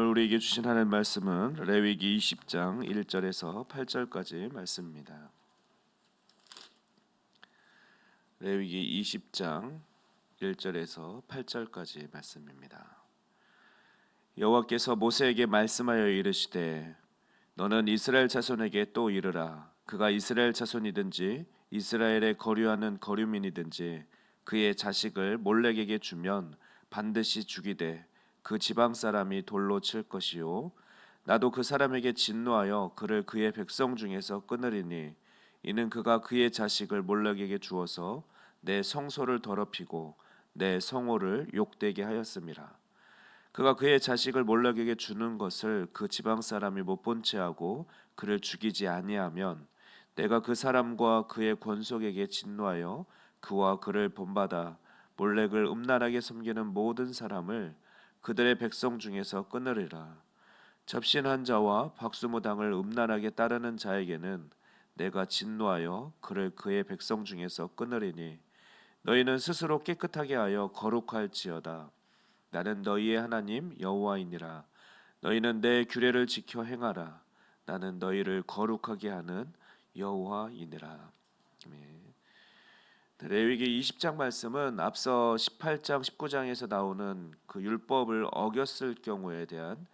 오늘 우리에게 주신 하나님 말씀은 레위기 20장 1절에서 8절까지 말씀입니다. 레위기 20장 1절에서 8절까지 말씀입니다. 여호와께서 모세에게 말씀하여 이르시되 너는 이스라엘 자손에게 또 이르라 그가 이스라엘 자손이든지 이스라엘에 거류하는 거류민이든지 그의 자식을 몰렉에게 주면 반드시 죽이되 그 지방 사람이 돌로 칠 것이요. 나도 그 사람에게 진노하여 그를 그의 백성 중에서 끊으리니 이는 그가 그의 자식을 몰렉에게 주어서 내 성소를 더럽히고 내 성호를 욕되게 하였음이라 그가 그의 자식을 몰렉에게 주는 것을 그 지방 사람이 못 본 채 하고 그를 죽이지 아니하면 내가 그 사람과 그의 권속에게 진노하여 그와 그를 본받아 몰렉을 음란하게 섬기는 모든 사람을 그들의 백성 중에서 끊으리라. 접신한 자와 박수무당을 음란하게 따르는 자에게는 내가 진노하여 그를 그의 백성 중에서 끊으리니 너희는 스스로 깨끗하게 하여 거룩할지어다. 나는 너희의 하나님 여호와이니라. 너희는 내 규례를 지켜 행하라. 나는 너희를 거룩하게 하는 여호와이니라. 아멘. 레위기 20장 말씀은 앞서 18장, 19장에서 나오는 그 율법을 어겼을 경우에 대한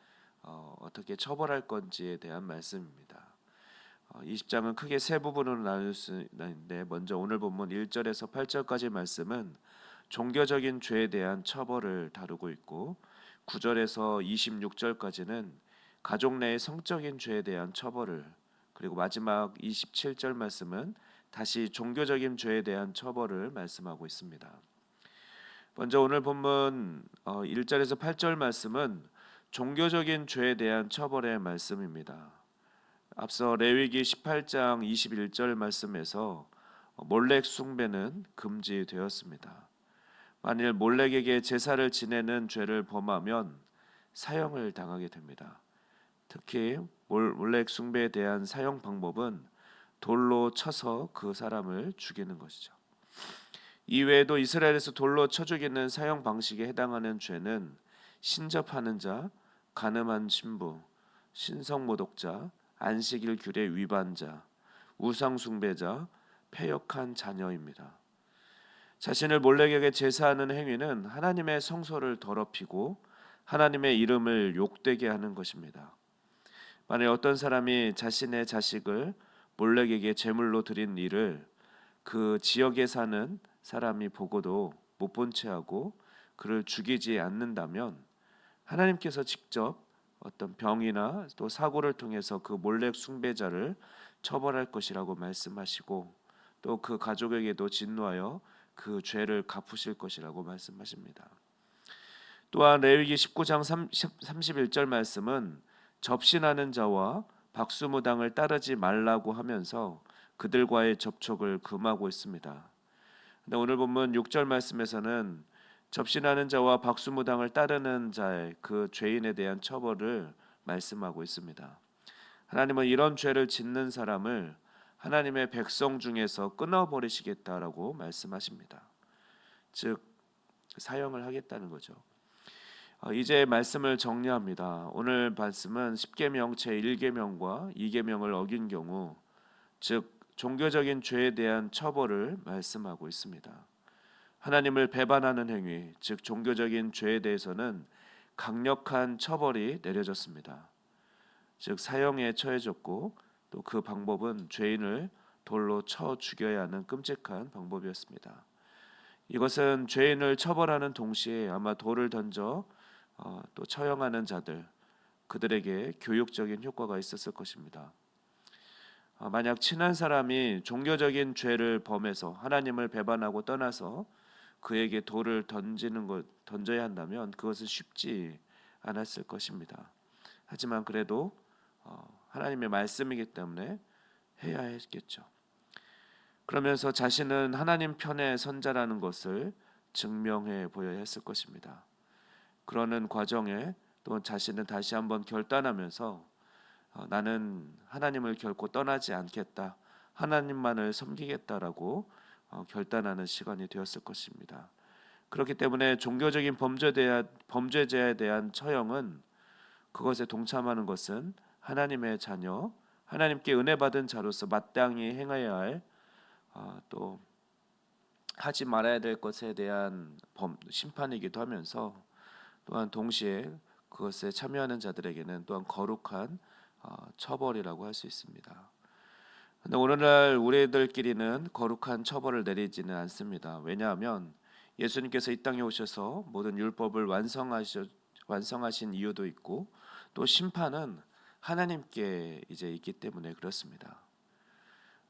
어, 어떻게 처벌할 건지에 대한 말씀입니다. 어, 20장은 크게 세 부분으로 나눌 수 있는데 먼저 오늘 본문 1절에서 8절까지 말씀은 종교적인 죄에 대한 처벌을 다루고 있고 9절에서 26절까지는 가족 내의 성적인 죄에 대한 처벌을 그리고 마지막 27절 말씀은 다시 종교적인 죄에 대한 처벌을 말씀하고 있습니다. 먼저 오늘 본문 1절에서 어, 8절 말씀은 종교적인 죄에 대한 처벌의 말씀입니다. 앞서 레위기 18장 21절 말씀에서 몰렉 숭배는 금지되었습니다. 만일 몰렉에게 제사를 지내는 죄를 범하면 사형을 당하게 됩니다. 특히 몰렉 숭배에 대한 사형 방법은 돌로 쳐서 그 사람을 죽이는 것이죠. 이외에도 이스라엘에서 돌로 쳐 죽이는 사형 방식에 해당하는 죄는 신접하는 자, 간음한 신부, 신성모독자, 안식일 규례 위반자, 우상 숭배자, 패역한 자녀입니다. 자신을 몰래에게 제사하는 행위는 하나님의 성소를 더럽히고 하나님의 이름을 욕되게 하는 것입니다. 만약 어떤 사람이 자신의 자식을 몰렉에게 제물로 드린 일을 그 지역에 사는 사람이 보고도 못 본 채 하고 그를 죽이지 않는다면 하나님께서 직접 어떤 병이나 또 사고를 통해서 그 몰렉 숭배자를 처벌할 것이라고 말씀하시고 또 그 가족에게도 진노하여 그 죄를 갚으실 것이라고 말씀하십니다. 또한 레위기 19장 31절 말씀은 접신하는 자와 박수무당을 따르지 말라고 하면서 그들과의 접촉을 금하고 있습니다. 근데 오늘 본문 6절 말씀에서는 접신하는 자와 박수무당을 따르는 자의 그 죄인에 대한 처벌을 말씀하고 있습니다. 하나님은 이런 죄를 짓는 사람을 하나님의 백성 중에서 끊어 버리시겠다라고 말씀하십니다. 즉 사형을 하겠다는 거죠. 어, 이제 말씀을 정리합니다. 오늘 말씀은 십계명 제 1계명과 2계명을 어긴 경우 즉 종교적인 죄에 대한 처벌을 말씀하고 있습니다. 하나님을 배반하는 행위, 즉 종교적인 죄에 대해서는 강력한 처벌이 내려졌습니다. 즉 사형에 처해졌고 또 그 방법은 죄인을 돌로 쳐 죽여야 하는 끔찍한 방법이었습니다. 이것은 죄인을 처벌하는 동시에 아마 돌을 던져 어, 또 처형하는 자들 그들에게 교육적인 효과가 있었을 것입니다. 어, 만약 친한 사람이 종교적인 죄를 범해서 하나님을 배반하고 떠나서 그에게 돌을 던지는 것 던져야 한다면 그것은 쉽지 않았을 것입니다. 하지만 그래도 어, 하나님의 말씀이기 때문에 해야 했겠죠. 그러면서 자신은 하나님 편의 선자라는 것을 증명해 보여야 했을 것입니다. 그러는 과정에 또 자신은 다시 한번 결단하면서 어, 나는 하나님을 결코 떠나지 않겠다. 하나님만을 섬기겠다라고 어, 결단하는 시간이 되었을 것입니다. 그렇기 때문에 종교적인 범죄에 대한, 처형은 그것에 동참하는 것은 하나님의 자녀, 하나님께 은혜 받은 자로서 마땅히 행해야 할 아, 또 하지 말아야 될 것에 대한 범, 심판이기도 하면서 또한 동시에 그것에 참여하는 자들에게는 또한 거룩한 어, 처벌이라고 할 수 있습니다. 근데 오늘날 우리들끼리는 거룩한 처벌을 내리지는 않습니다. 왜냐하면 예수님께서 이 땅에 오셔서 모든 율법을 완성하셔 완성하신 이유도 있고 또 심판은 하나님께 이제 있기 때문에 그렇습니다.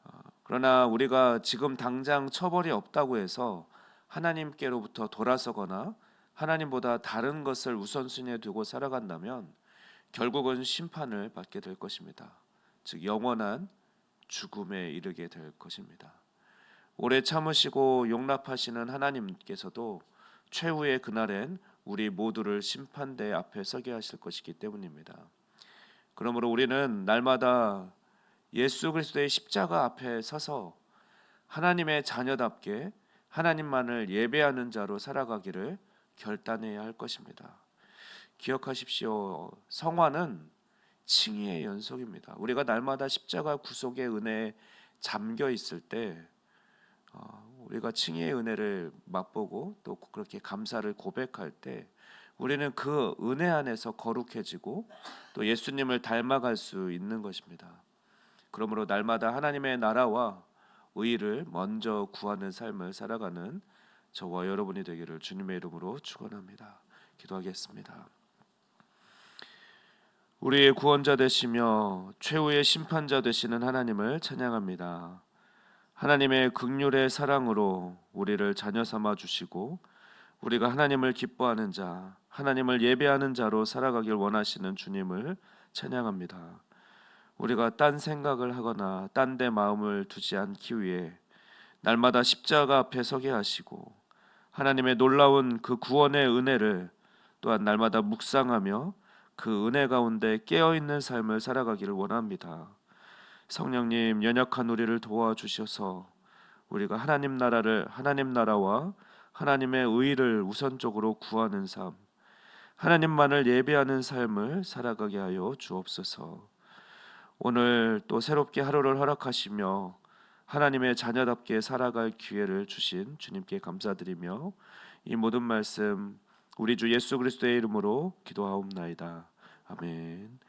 어, 그러나 우리가 지금 당장 처벌이 없다고 해서 하나님께로부터 돌아서거나 하나님보다 다른 것을 우선순위에 두고 살아간다면 결국은 심판을 받게 될 것입니다. 즉 영원한 죽음에 이르게 될 것입니다. 오래 참으시고 용납하시는 하나님께서도 최후의 그날엔 우리 모두를 심판대 앞에 서게 하실 것이기 때문입니다. 그러므로 우리는 날마다 예수 그리스도의 십자가 앞에 서서 하나님의 자녀답게 하나님만을 예배하는 자로 살아가기를 결단해야 할 것입니다. 기억하십시오. 성화는 칭의의 연속입니다. 우리가 날마다 십자가 구속의 은혜에 잠겨 있을 때 어, 우리가 칭의의 은혜를 맛보고 또 그렇게 감사를 고백할 때 우리는 그 은혜 안에서 거룩해지고 또 예수님을 닮아갈 수 있는 것입니다. 그러므로 날마다 하나님의 나라와 의를 먼저 구하는 삶을 살아가는 저와 여러분이 되기를 주님의 이름으로 축원합니다. 기도하겠습니다. 우리의 구원자 되시며 최후의 심판자 되시는 하나님을 찬양합니다. 하나님의 극률의 사랑으로 우리를 자녀 삼아 주시고 우리가 하나님을 기뻐하는 자, 하나님을 예배하는 자로 살아가길 원하시는 주님을 찬양합니다. 우리가 딴 생각을 하거나 딴 데 마음을 두지 않기 위해 날마다 십자가 앞에 서게 하시고 하나님의 놀라운 그 구원의 은혜를 또한 날마다 묵상하며 그 은혜 가운데 깨어 있는 삶을 살아가기를 원합니다. 성령님 연약한 우리를 도와주셔서 우리가 하나님 나라를 하나님 나라와 하나님의 의를 우선적으로 구하는 삶, 하나님만을 예배하는 삶을 살아가게 하여 주옵소서. 오늘 또 새롭게 하루를 허락하시며 하나님의 자녀답게 살아갈 기회를 주신 주님께 감사드리며 이 모든 말씀 우리 주 예수 그리스도의 이름으로 기도하옵나이다. 아멘.